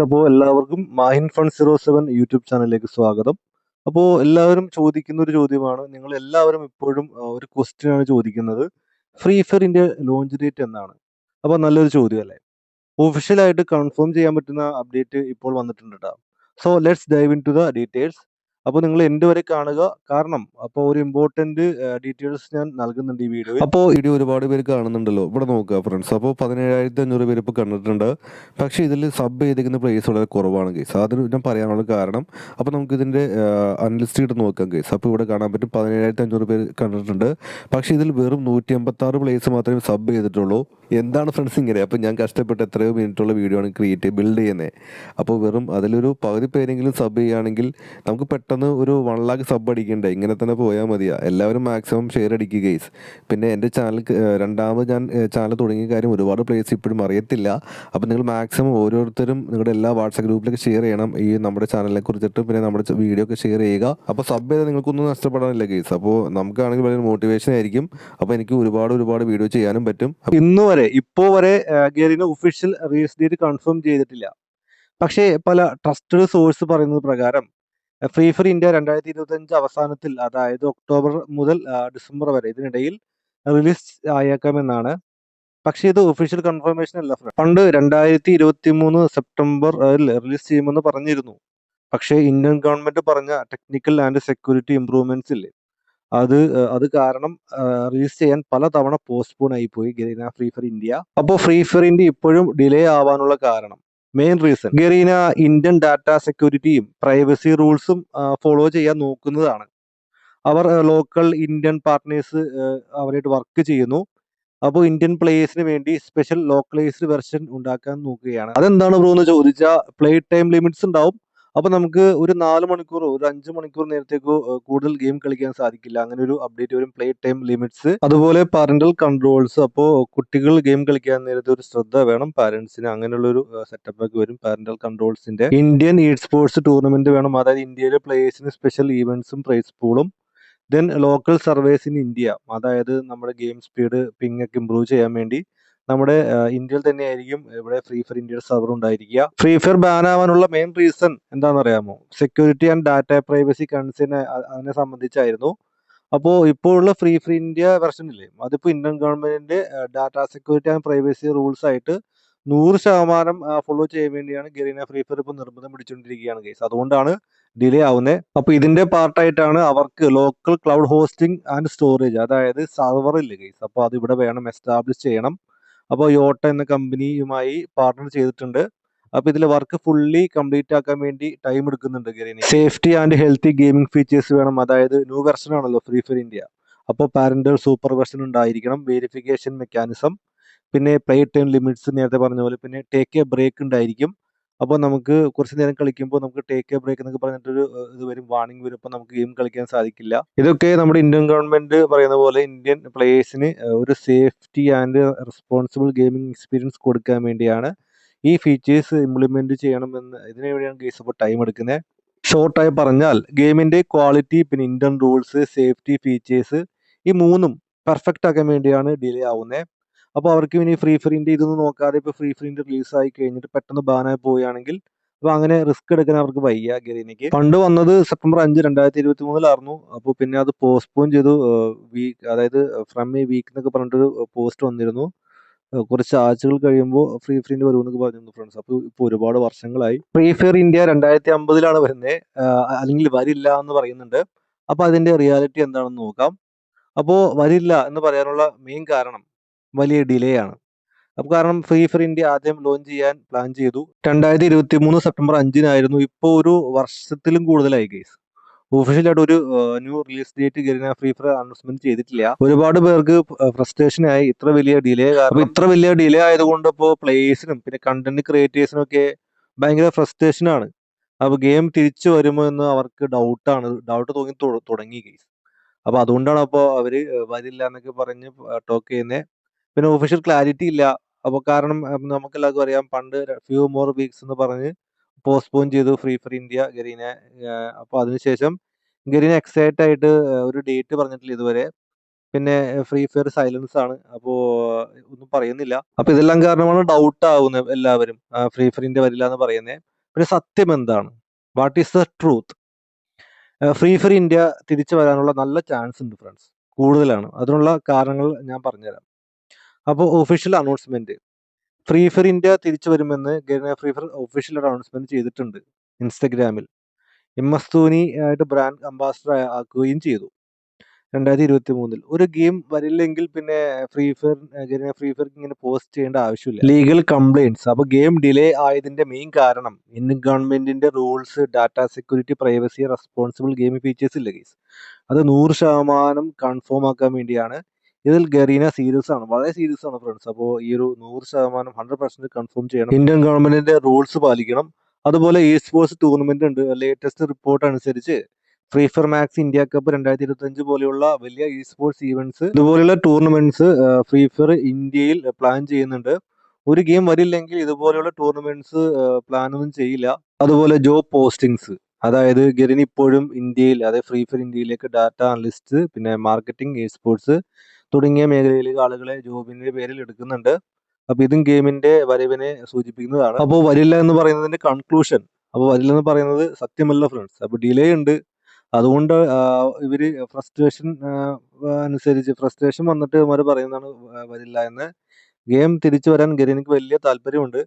അപ്പോൾ എല്ലാവർക്കും Mahin fun zero seven YouTube ചാനലിലേക്ക് സ്വാഗതം. അപ്പോ എല്ലാവരും ചോദിക്കുന്ന ഒരു ചോദ്യമാണ്. നിങ്ങൾ എല്ലാവരും ഇപ്പോഴും ഒരു ക്വസ്റ്റ്യൻ ആണ് ചോദിക്കുന്നത്. ഫ്രീ ഫയറിന്റെ ലോഞ്ച് ഡേറ്റ് എന്നാണ്. അപ്പോൾ നല്ലൊരു ചോദ്യം അല്ലേ ഒഫീഷ്യലായിട്ട് കൺഫേം ചെയ്യാൻ പറ്റുന്ന അപ്ഡേറ്റ് ഇപ്പോൾ വന്നിട്ടുണ്ട് കേട്ടോ so let's dive into the details അപ്പോൾ നിങ്ങൾ എന്റെ വരെ കാണുക. കാരണം അപ്പോൾ ഒരു ഇമ്പോർട്ടന്റ് ഡീറ്റെയിൽസ് ഞാൻ നൽകുന്നുണ്ട് ഈ വീഡിയോ അപ്പോൾ വീഡിയോ ഒരുപാട് പേര് കാണുന്നുണ്ടല്ലോ. ഇവിടെ നോക്കുക ഫ്രണ്ട്സ് അപ്പോൾ പതിനേഴായിരത്തി അഞ്ഞൂറ് പേര് ഇപ്പോൾ കണ്ടിട്ടുണ്ട്. പക്ഷേ ഇതിൽ സബ് ചെയ്തിരിക്കുന്ന പ്ലേസ് വളരെ കുറവാണ് കേസ് അതിന് ഞാൻ പറയാനുള്ള കാരണം അപ്പോൾ നമുക്ക് ഇതിന്റെ ഇട്ട് നോക്കാം കേസ് അപ്പോൾ ഇവിടെ കാണാൻ പറ്റും പതിനേഴായിരത്തി അഞ്ഞൂറ് പേര് കണ്ടിട്ടുണ്ട്. പക്ഷേ ഇതിൽ വെറും നൂറ്റി എൺപത്താറ് പ്ലേസ് മാത്രമേ സബ് ചെയ്തിട്ടുള്ളൂ. എന്താണ് ഫ്രണ്ട്സ് ഇങ്ങനെ? അപ്പോൾ ഞാൻ കഷ്ടപ്പെട്ട് എത്രയോ മിനിറ്റുള്ള വീഡിയോ ആണ് ക്രിയേറ്റ് ബിൽഡ് ചെയ്യുന്നത് അപ്പോൾ വെറും അതിലൊരു പകുതി പേരെങ്കിലും സബ് ചെയ്യുകയാണെങ്കിൽ നമുക്ക് പെട്ടെന്ന് ഒരു വൺ ലാക്ക് സബ് അടിക്കണ്ടേ? ഇങ്ങനെ തന്നെ പോയാൽ മതിയാ. എല്ലാവരും മാക്സിമം ഷെയർ അടിക്കുക ഗെയ്സ് പിന്നെ എന്റെ ചാനൽ രണ്ടാമത് ഞാൻ ചാനൽ തുടങ്ങിയ കാര്യം ഒരുപാട് പ്ലേസ് ഇപ്പോഴും അറിയത്തില്ല. അപ്പോൾ നിങ്ങൾ മാക്സിമം ഓരോരുത്തരും നിങ്ങളുടെ എല്ലാ വാട്സാപ്പ് ഗ്രൂപ്പിലൊക്കെ ഷെയർ ചെയ്യണം. ഈ നമ്മുടെ ചാനലിനെ കുറിച്ചിട്ട് പിന്നെ നമ്മുടെ വീഡിയോ ഒക്കെ ഷെയർ ചെയ്യുക. അപ്പോൾ സബ് ചെയ്താൽ നിങ്ങൾക്കൊന്നും നഷ്ടപ്പെടാനില്ല ഗെയ്സ് അപ്പോൾ നമുക്കാണെങ്കിൽ വളരെ മോട്ടിവേഷൻ ആയിരിക്കും. അപ്പോൾ എനിക്ക് ഒരുപാട് ഒരുപാട് വീഡിയോ ചെയ്യാനും പറ്റും. ഇന്ന് വരെ ഇപ്പോൾ വരെ ഗെറിന് ഒഫീഷ്യൽ റിലീസ് ഡേറ്റ് കൺഫേം ചെയ്തിട്ടില്ല. പക്ഷേ പല ട്രസ്റ്റഡ് സോഴ്സ് പറയുന്നത് പ്രകാരം ഫ്രീ ഫയർ ഇന്ത്യ രണ്ടായിരത്തി ഇരുപത്തി അഞ്ച് അവസാനത്തിൽ അതായത് ഒക്ടോബർ മുതൽ ഡിസംബർ വരെ ഇതിനിടയിൽ റിലീസ് ആയേക്കാമെന്നാണ്. പക്ഷേ ഇത് ഒഫീഷ്യൽ കൺഫർമേഷൻ അല്ല. പണ്ട് രണ്ടായിരത്തി ഇരുപത്തി മൂന്ന് സെപ്റ്റംബർ റിലീസ് ചെയ്യുമെന്ന് പറഞ്ഞിരുന്നു. പക്ഷേ ഇന്ത്യൻ ഗവൺമെന്റ് പറഞ്ഞ ടെക്നിക്കൽ ആൻഡ് സെക്യൂരിറ്റി ഇംപ്രൂവ്മെന്റ്സ് ഇല്ലേ? അത് അത് കാരണം റിലീസ് ചെയ്യാൻ പല തവണ പോസ്റ്റ്പോൺ ആയി പോയി ഗരീന ഫ്രീ ഫയർ ഇന്ത്യ അപ്പോൾ ഫ്രീ ഫയർ ഇന്ത്യ ഇപ്പോഴും ഡിലേ ആവാനുള്ള കാരണം. Main reason Garena Indian data സെക്യൂരിറ്റിയും privacy റൂൾസും ഫോളോ ചെയ്യാൻ നോക്കുന്നതാണ്. അവർ ലോക്കൽ ഇന്ത്യൻ പാർട്ട്നേഴ്സ് അവരായിട്ട് വർക്ക് ചെയ്യുന്നു. അപ്പോൾ ഇന്ത്യൻ പ്ലേയേഴ്സിന് വേണ്ടി സ്പെഷ്യൽ ലോക്കലൈസ്ഡ് വെർഷൻ ഉണ്ടാക്കാൻ നോക്കുകയാണ്. അതെന്താണ് ബ്രോ എന്ന് ചോദിച്ചാൽ പ്ലേ ടൈം ലിമിറ്റ്സ് ഉണ്ടാവും. അപ്പൊ നമുക്ക് ഒരു നാല് മണിക്കൂറോ ഒരു അഞ്ച് മണിക്കൂർ നേരത്തേക്കോ കൂടുതൽ ഗെയിം കളിക്കാൻ സാധിക്കില്ല. അങ്ങനെ ഒരു അപ്ഡേറ്റ് വരും പ്ലേ ടൈം ലിമിറ്റ്സ് അതുപോലെ പാരന്റൽ കൺട്രോൾസ് അപ്പോ കുട്ടികൾ ഗെയിം കളിക്കാൻ നേരത്തെ ഒരു ശ്രദ്ധ വേണം പാരന്റ്സിന് അങ്ങനെയുള്ള ഒരു സെറ്റപ്പ് ഒക്കെ വരും പാരന്റൽ കൺട്രോൾസിന്റെ ഇന്ത്യൻ ഇ സ്പോർട്സ് ടൂർണമെന്റ് വേണം. അതായത് ഇന്ത്യയിലെ പ്ലേയേഴ്സിന് സ്പെഷ്യൽ ഈവന്റ്സും prize പൂളും then local servers in India അതായത് നമ്മുടെ ഗെയിം സ്പീഡ് പിങ് ഒക്കെ ഇമ്പ്രൂവ് ചെയ്യാൻ വേണ്ടി നമ്മുടെ ഇന്ത്യയിൽ തന്നെയായിരിക്കും ഇവിടെ ഫ്രീ ഫയർ ഇന്ത്യയുടെ സെർവർ ഉണ്ടായിരിക്കുക. ഫ്രീ ഫയർ ബാൻ ആവാനുള്ള മെയിൻ റീസൺ എന്താണെന്ന് അറിയാമോ security and data privacy concern അതിനെ സംബന്ധിച്ചായിരുന്നു. അപ്പോൾ ഇപ്പോൾ ഉള്ള ഫ്രീ ഫ്രീ ഇന്ത്യ വെർഷൻ ഇല്ലേ അതിപ്പോൾ ഇന്ത്യൻ ഗവൺമെന്റിന്റെ data security and privacy rules ആയിട്ട് നൂറ് ശതമാനം ഫോളോ ചെയ്യാൻ വേണ്ടിയാണ് ഗെറീന ഫ്രീ ഫയർ ഇപ്പോൾ നിർബന്ധം പിടിച്ചുകൊണ്ടിരിക്കുകയാണ് കേസ് അതുകൊണ്ടാണ് ഡിലേ ആവുന്നത് അപ്പോൾ ഇതിന്റെ പാർട്ടായിട്ടാണ് അവർക്ക് local cloud hosting and storage അതായത് സർവർ ഇല്ല കേസ് അപ്പോൾ അത് ഇവിടെ വേണം എസ്റ്റാബ്ലിഷ് ചെയ്യണം. അപ്പോൾ യോട്ട എന്ന കമ്പനിയുമായി പാർട്ണർ ചെയ്തിട്ടുണ്ട്. അപ്പൊ ഇതിലെ വർക്ക് ഫുള്ളി കംപ്ലീറ്റ് ആക്കാൻ വേണ്ടി ടൈം എടുക്കുന്നുണ്ട് Garena. Safety and healthy gaming features വേണം. അതായത് ന്യൂ വെർഷൻ ആണല്ലോ ഫ്രീ ഫയർ ഇന്ത്യ അപ്പോൾ പാരന്റൽ സൂപ്പർ വെർഷൻ ഉണ്ടായിരിക്കണം. വെരിഫിക്കേഷൻ മെക്കാനിസം പിന്നെ പ്ലേ ടൈം ലിമിറ്റ്സ് നേരത്തെ പറഞ്ഞ പോലെ പിന്നെ ടേക്ക് എ ബ്രേക്ക് ഉണ്ടായിരിക്കും. അപ്പോൾ നമുക്ക് കുറച്ച് നേരം കളിക്കുമ്പോൾ നമുക്ക് ടേക്ക് എ ബ്രേക്ക് എന്നൊക്കെ പറഞ്ഞിട്ടൊരു ഇത് വരും. വാർണിംഗ് വരും. അപ്പോൾ നമുക്ക് ഗെയിം കളിക്കാൻ സാധിക്കില്ല. ഇതൊക്കെ നമ്മുടെ ഇന്ത്യൻ ഗവൺമെന്റ് പറയുന്ന പോലെ ഇന്ത്യൻ പ്ലേയേഴ്സിന് ഒരു safety and responsible gaming experience കൊടുക്കാൻ വേണ്ടിയാണ് ഈ ഫീച്ചേഴ്സ് ഇംപ്ലിമെന്റ് ചെയ്യണമെന്ന്. ഇതിനു വേണ്ടിയാണ് കേസ് ഇപ്പോൾ ടൈം എടുക്കുന്നത് ഷോർട്ടായി പറഞ്ഞാൽ ഗെയിമിന്റെ ക്വാളിറ്റി പിന്നെ ഇന്ത്യൻ റൂൾസ് സേഫ്റ്റി ഫീച്ചേഴ്സ് ഈ മൂന്നും പെർഫെക്റ്റ് ആക്കാൻ വേണ്ടിയാണ് ഡിലേ ആവുന്നത് അപ്പോൾ അവർക്ക് ഇനി ഫ്രീ ഫയറിന്റെ ഇതൊന്നും നോക്കാതെ ഇപ്പോൾ ഫ്രീ ഫയറിന്റെ റിലീസ് ആയി കഴിഞ്ഞിട്ട് പെട്ടെന്ന് ബാനായി പോവുകയാണെങ്കിൽ അപ്പോൾ അങ്ങനെ റിസ്ക് എടുക്കാൻ അവർക്ക് വയ്യ ഗരീനയ്ക്ക്. പണ്ട് വന്നത് സെപ്റ്റംബർ അഞ്ച് രണ്ടായിരത്തി ഇരുപത്തി മൂന്നിലായിരുന്നു അപ്പോൾ പിന്നെ അത് പോസ്റ്റ്പോൺ ചെയ്തു. വീക്ക് അതായത് ഫ്രം എ വീക്ക് എന്നൊക്കെ പറഞ്ഞിട്ടൊരു പോസ്റ്റ് വന്നിരുന്നു. കുറച്ച് ആഴ്ചകൾ കഴിയുമ്പോൾ ഫ്രീ ഫയറിന്റെ വരുമെന്നൊക്കെ പറഞ്ഞിരുന്നു ഫ്രണ്ട്സ് അപ്പോൾ ഇപ്പോൾ ഒരുപാട് വർഷങ്ങളായി. ഫ്രീ ഫയർ ഇന്ത്യ രണ്ടായിരത്തി അമ്പതിലാണ് വരുന്നത് അല്ലെങ്കിൽ വരില്ല എന്ന് പറയുന്നുണ്ട്. അപ്പോൾ അതിന്റെ റിയാലിറ്റി എന്താണെന്ന് നോക്കാം. അപ്പോൾ വരില്ല എന്ന് പറയാനുള്ള മെയിൻ കാരണം വലിയ ഡിലേ ആണ്. അപ്പോൾ കാരണം ഫ്രീ ഫയർ ഇന്ത്യ ആദ്യം ലോഞ്ച് ചെയ്യാൻ പ്ലാൻ ചെയ്തു. രണ്ടായിരത്തി ഇരുപത്തി മൂന്ന് സെപ്റ്റംബർ അഞ്ചിനായിരുന്നു ഇപ്പോൾ ഒരു വർഷത്തിലും കൂടുതലായി കേസ് ഒഫീഷ്യലായിട്ട് ഒരു new release date Garena Free Fire announcement ചെയ്തിട്ടില്ല. ഒരുപാട് പേർക്ക് ഫ്രസ്ട്രേഷൻ ആയി. ഇത്ര വലിയ ഡിലേ കാരണം ഇത്ര വലിയ ഡിലേ ആയതുകൊണ്ട് ഇപ്പോൾ പ്ലേയേഴ്സിനും പിന്നെ കണ്ടന്റ് ക്രിയേറ്റേഴ്സിനും ഒക്കെ ഭയങ്കര ഫ്രസ്ട്രേഷൻ ആണ്. അപ്പൊ ഗെയിം തിരിച്ചു വരുമോ എന്ന് അവർക്ക് ഡൗട്ടാണ് ഡൗട്ട് തോന്നി തുടങ്ങി കേസ് അപ്പോൾ അതുകൊണ്ടാണ് അപ്പോൾ അവർ വരില്ല എന്നൊക്കെ പറഞ്ഞ് ടോക്ക് ചെയ്യുന്നത് പിന്നെ ഒഫീഷ്യൽ ക്ലാരിറ്റി ഇല്ല. അപ്പൊ കാരണം നമുക്ക് എല്ലാവർക്കും അറിയാം പണ്ട് ഫ്യൂ മോർ വീക്സ് എന്ന് പറഞ്ഞ് പോസ്റ്റ്പോൺ ചെയ്തു ഫ്രീ ഫയർ ഇന്ത്യ ഗരീനെ അപ്പൊ അതിനുശേഷം ഗരീന എക്സൈറ്റ് ആയിട്ട് ഒരു ഡേറ്റ് പറഞ്ഞിട്ടില്ല ഇതുവരെ. പിന്നെ ഫ്രീ ഫയർ സൈലൻസ് ആണ്. അപ്പോൾ ഒന്നും പറയുന്നില്ല. അപ്പോൾ ഇതെല്ലാം കാരണമാണ് ഡൗട്ട് ആവുന്നത് എല്ലാവരും. ഫ്രീ ഫയർ ഇന്ത്യ വരില്ല എന്ന് പറയുന്നത് പിന്നെ സത്യം എന്താണ്? What is the truth Free Fire India തിരിച്ചു വരാനുള്ള നല്ല ചാൻസ് ഉണ്ട് ഫ്രണ്ട്സ് കൂടുതലാണ്. അതിനുള്ള കാരണങ്ങൾ ഞാൻ പറഞ്ഞുതരാം. അപ്പോൾ official announcement Free Fire India തിരിച്ചു വരുമെന്ന് Garena Free Fire official announcement ചെയ്തിട്ടുണ്ട് ഇൻസ്റ്റഗ്രാമിൽ. എം എസ് ധോനി ആയിട്ട് ബ്രാൻഡ് അംബാസഡർ ആക്കുകയും ചെയ്തു. രണ്ടായിരത്തി ഇരുപത്തി മൂന്നിൽ ഒരു ഗെയിം വരില്ലെങ്കിൽ പിന്നെ Free Fire Garena Free Fire ഇങ്ങനെ പോസ്റ്റ് ചെയ്യേണ്ട ആവശ്യമില്ല. ലീഗൽ കംപ്ലയിൻസ് അപ്പോൾ ഗെയിം ഡിലേ ആയതിന്റെ മെയിൻ കാരണം ഇന്ത്യൻ ഗവൺമെന്റിന്റെ rules data security privacy responsible game features ഇല്ല കേസ് അത് നൂറ് ശതമാനം കൺഫേം ആക്കാൻ വേണ്ടിയാണ് ഇതിൽ ഗറീന സീരിയസ് ആണ്. വളരെ സീരിയസ് ആണ് ഫ്രണ്ട്സ് അപ്പോൾ ഈ ഒരു നൂറ് ശതമാനം ഹൺഡ്രഡ് പെർസെന്റ് കൺഫേം ചെയ്യണം. ഇന്ത്യൻ ഗവൺമെന്റിന്റെ റൂൾസ് പാലിക്കണം. അതുപോലെ ഈ സ്പോർട്സ് ടൂർണമെന്റ് ഉണ്ട്. ലേറ്റസ്റ്റ് റിപ്പോർട്ട് അനുസരിച്ച് Free Fire Max India cup രണ്ടായിരത്തി ഇരുപത്തി അഞ്ച് പോലെയുള്ള വലിയ ഇ സ്പോർട്സ് ഈവന്റ്സ് ഇതുപോലെയുള്ള ടൂർണമെന്റ്സ് ഫ്രീ ഫയർ ഇന്ത്യയിൽ പ്ലാൻ ചെയ്യുന്നുണ്ട്. ഒരു ഗെയിം വരില്ലെങ്കിൽ ഇതുപോലെയുള്ള ടൂർണമെന്റ്സ് പ്ലാനൊന്നും ചെയ്യില്ല. അതുപോലെ ജോബ് പോസ്റ്റിംഗ്സ് അതായത് ഗെറിൻ ഇപ്പോഴും ഇന്ത്യയിൽ അതായത് ഫ്രീ ഫയർ ഇന്ത്യയിലേക്ക് ഡാറ്റ അനലിസ്റ്റ് പിന്നെ മാർക്കറ്റിംഗ് ഇ സ്പോർട്സ് തുടങ്ങിയ മേഖലയിലേക്ക് ആളുകളെ ജോബിന്റെ പേരിൽ എടുക്കുന്നുണ്ട്. അപ്പൊ ഇതും ഗെയിമിന്റെ വരവിനെ സൂചിപ്പിക്കുന്നതാണ്. അപ്പോൾ വരില്ല എന്ന് പറയുന്നതിന്റെ കൺക്ലൂഷൻ അപ്പോൾ വരില്ല എന്ന് പറയുന്നത് സത്യമല്ല ഫ്രണ്ട്സ് അപ്പൊ ഡിലേ ഉണ്ട്. അതുകൊണ്ട് ഇവർ ഫ്രസ്ട്രേഷൻ അനുസരിച്ച് ഫ്രസ്ട്രേഷൻ വന്നിട്ട് ഇവർ പറയുന്നതാണ് വരില്ല എന്ന്. ഗെയിം തിരിച്ചു വരാൻ ഗരീനക്ക് വലിയ താല്പര്യമുണ്ട്.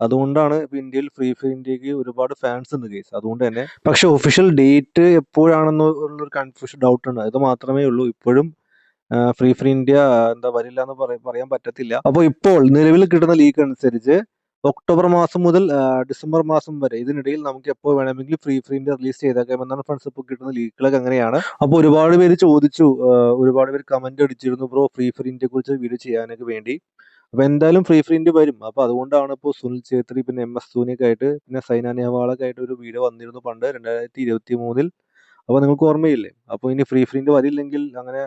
അതുകൊണ്ടാണ് ഇപ്പൊ ഇന്ത്യയിൽ ഫ്രീ ഫയർ ഇന്ത്യയ്ക്ക് ഒരുപാട് ഫാൻസ് ഉണ്ട് കേസ് അതുകൊണ്ട് തന്നെ. പക്ഷെ ഒഫീഷ്യൽ ഡേറ്റ് എപ്പോഴാണെന്ന് ഉള്ളൊരു കൺഫ്യൂഷൻ ഡൗട്ട് ഉണ്ട്. അത് മാത്രമേ ഉള്ളൂ. ഇപ്പോഴും ഫ്രീ ഫ്രീ ഇന്ത്യ എന്താ വരില്ല എന്ന് പറയാൻ പറ്റത്തില്ല. അപ്പോൾ ഇപ്പോൾ നിലവിൽ കിട്ടുന്ന ലീക്ക് അനുസരിച്ച് ഒക്ടോബർ മാസം മുതൽ ഡിസംബർ മാസം വരെ ഇതിനിടയിൽ നമുക്ക് എപ്പോൾ വേണമെങ്കിലും ഫ്രീ ഫ്രീ ഇന്ത്യ റിലീസ് ചെയ്തേക്കാം എന്നാണ് ഫ്രണ്ട്സ് ഇപ്പോൾ കിട്ടുന്ന ലീക്കുകളൊക്കെ അങ്ങനെയാണ്. അപ്പോൾ ഒരുപാട് പേര് ചോദിച്ചു ഒരുപാട് പേര് കമന്റ് അടിച്ചിരുന്നു ബ്രോ ഫ്രീ ഫ്രീ ഇന്ത്യയെ കുറിച്ച് വീഡിയോ ചെയ്യാനൊക്കെ വേണ്ടി. അപ്പൊ എന്തായാലും ഫ്രീ ഫ്രീ ഇന്ത്യ വരും. അപ്പൊ അതുകൊണ്ടാണ് ഇപ്പോൾ സുനിൽ ഛേത്രി പിന്നെ എം എസ് ധോനിയൊക്കെ ആയിട്ട് പിന്നെ സൈന നെഹ്വാളൊക്കെ ആയിട്ട് ഒരു വീഡിയോ വന്നിരുന്നു പണ്ട് രണ്ടായിരത്തി ഇരുപത്തി മൂന്നിൽ അപ്പോൾ നിങ്ങൾക്ക് ഓർമ്മയില്ലേ? അപ്പോൾ ഇനി ഫ്രീ ഫ്രീ ഇന്ത്യ വരില്ലെങ്കിൽ അങ്ങനെ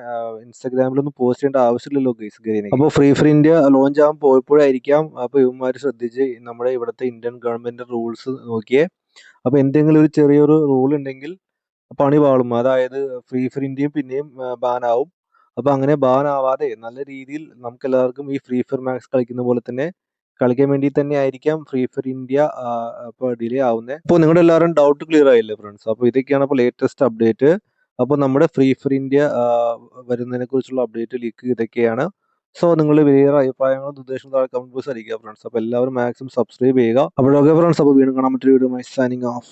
ഇൻസ്റ്റാഗ്രാമിലൊന്നും പോസ്റ്റ് ചെയ്യേണ്ട ആവശ്യമില്ലല്ലോ ഗൈസ് ഗെയിനെ അപ്പോൾ ഫ്രീ ഫ്രീ ഇന്ത്യ ലോഞ്ച് ആകാൻ പോയപ്പോഴായിരിക്കാം. അപ്പോൾ ഇവന്മാർ ശ്രദ്ധിച്ച് നമ്മുടെ ഇവിടുത്തെ ഇന്ത്യൻ ഗവൺമെന്റ് റൂൾസ് നോക്കിയേ. അപ്പോൾ എന്തെങ്കിലും ഒരു ചെറിയൊരു റൂൾ ഉണ്ടെങ്കിൽ പണി പാളും. അതായത് ഫ്രീ ഫ്രീ ഇന്ത്യയും പിന്നെയും ബാനാവും ആവും. അപ്പൊ അങ്ങനെ ബാൻ ആവാതെ നല്ല രീതിയിൽ നമുക്ക് എല്ലാവർക്കും ഈ ഫ്രീ ഫയർ മാക്സ് കളിക്കുന്ന പോലെ തന്നെ കളിക്കാൻ വേണ്ടി തന്നെ ആയിരിക്കാം ഫ്രീ ഫയർ ഇന്ത്യ ഇപ്പോൾ ഡിലേ ആവുന്നത് അപ്പോൾ നിങ്ങളുടെ എല്ലാവരും ഡൗട്ട് ക്ലിയർ ആയില്ലേ ഫ്രണ്ട്സ് അപ്പോൾ ഇതൊക്കെയാണ് അപ്പോൾ ലേറ്റസ്റ്റ് അപ്ഡേറ്റ് അപ്പോൾ നമ്മുടെ ഫ്രീ ഫയർ ഇന്ത്യ വരുന്നതിനെ കുറിച്ചുള്ള അപ്ഡേറ്റ് ലീക്ക് ഇതൊക്കെയാണ്. സോ നിങ്ങൾ വേറെ അഭിപ്രായങ്ങളും നിർദ്ദേശങ്ങളും താഴെ കമന്റ് ബോക്സ് അറിയിക്കുക ഫ്രണ്ട്സ് അപ്പോൾ എല്ലാവരും മാക്സിമം സബ്സ്ക്രൈബ് ചെയ്യുക. അപ്പോഴൊക്കെ ഫ്രണ്ട്സ് അപ്പോൾ വീണ്ടും കാണാൻ മറ്റൊരു വീഡിയോ മൈ സൈനിങ് ഓഫ്